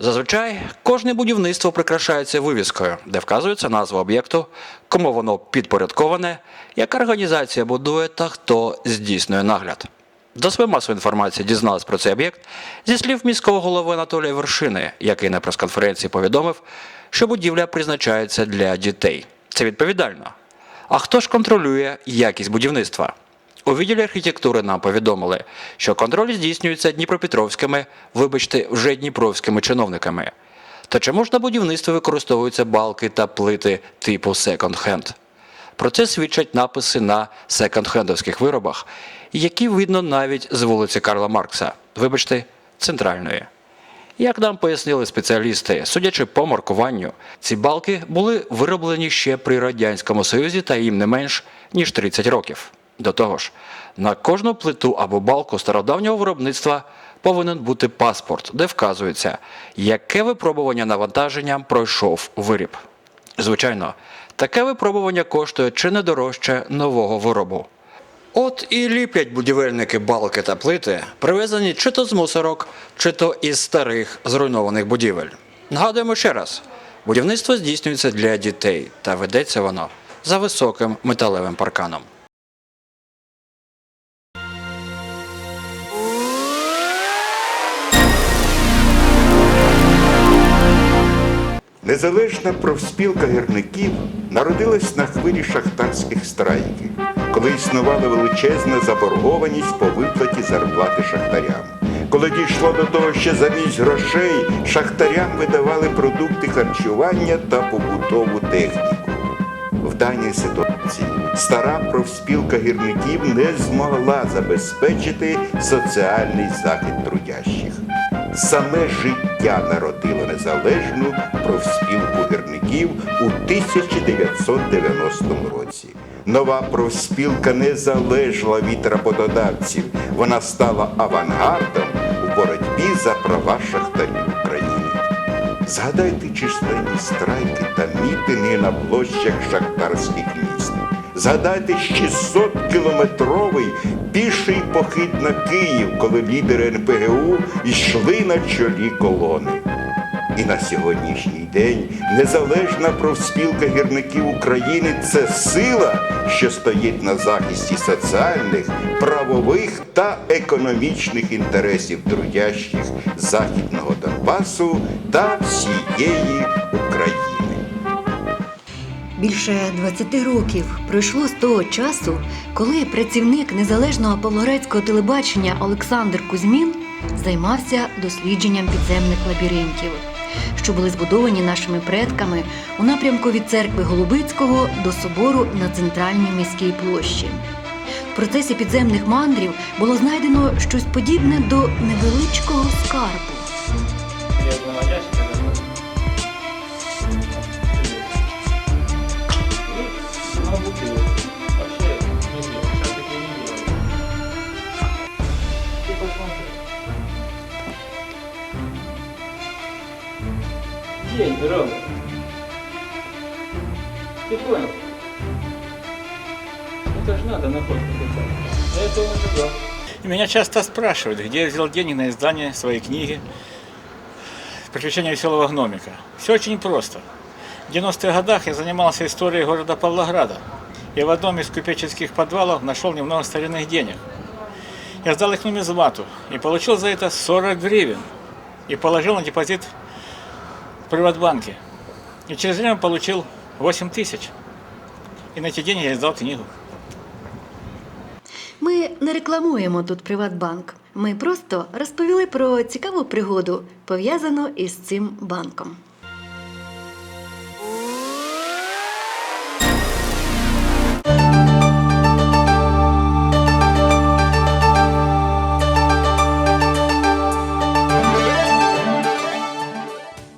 Зазвичай кожне будівництво прикрашається вивіскою, де вказується назва об'єкту, кому воно підпорядковане, яка організація будує та хто здійснює нагляд. Засоби масової інформації дізналась про цей об'єкт зі слів міського голови Анатолія Вершини, який на прес-конференції повідомив, що будівля призначається для дітей. Це відповідально. А хто ж контролює якість будівництва? У відділі архітектури нам повідомили, що контроль здійснюється дніпропетровськими, вибачте, вже дніпровськими чиновниками. Та чому ж на будівництві використовуються балки та плити типу секонд-хенд? Про це свідчать написи на секонд-хендовських виробах, які видно навіть з вулиці Карла Маркса, вибачте, центральної. Як нам пояснили спеціалісти, судячи по маркуванню, ці балки були вироблені ще при Радянському Союзі та їм не менш ніж 30 років. До того ж, на кожну плиту або балку стародавнього виробництва повинен бути паспорт, де вказується, яке випробування навантаженням пройшов виріб. Звичайно, таке випробування коштує чи не дорожче нового виробу. От і ліплять будівельники балки та плити, привезені чи то з мусорок, чи то із старих зруйнованих будівель. Нагадуємо ще раз: будівництво здійснюється для дітей та ведеться воно за високим металевим парканом. Незалежна профспілка гірників народилась на хвилі шахтарських страйків, коли існувала величезна заборгованість по виплаті зарплати шахтарям. Коли дійшло до того, що замість грошей шахтарям видавали продукти харчування та побутову техніку. В даній ситуації стара профспілка гірників не змогла забезпечити соціальний захист трудящих. Саме життя народило незалежну профспілку гірників у 1990 році. Нова профспілка не залежала від роботодавців. Вона стала авангардом у боротьбі за права шахтарів України. Згадайте численні страйки та мітинги на площах шахтарських міст. Згадайте 600-кілометровий піший похід на Київ, коли лідери НПГУ йшли на чолі колони. І на сьогоднішній день незалежна профспілка гірників України це сила, що стоїть на захисті соціальних, правових та економічних інтересів трудящих Західного Донбасу та всієї України. Більше 20 років пройшло з того часу, коли працівник незалежного павлоградського телебачення Олександр Кузьмін займався дослідженням підземних лабіринтів, що були збудовані нашими предками у напрямку від церкви Голубицького до собору на центральній міській площі. В процесі підземних мандрів було знайдено щось подібне до невеличкого скарбу. Это. Ну, бутылок. Вообще, не знаю, сейчас такие не делают. Ты посмотри. День, Ром. Это же надо писать. Я этого не ожидал. Меня часто спрашивают, где я взял деньги на издание своей книги «Приключения веселого гномика». Все очень просто. В 90-х годах я занимался историей города Павлограда. И в одном из купеческих подвалов нашел немного старинных денег. Я сдал их нумизмату и получил за это 40 гривен. И положил на депозит в Приватбанке. И через время получил 8 тысяч. И на эти деньги я издал книгу. Ми не рекламуємо тут Приватбанк. Ми просто розповіли про цікаву пригоду, пов'язану із цим банком.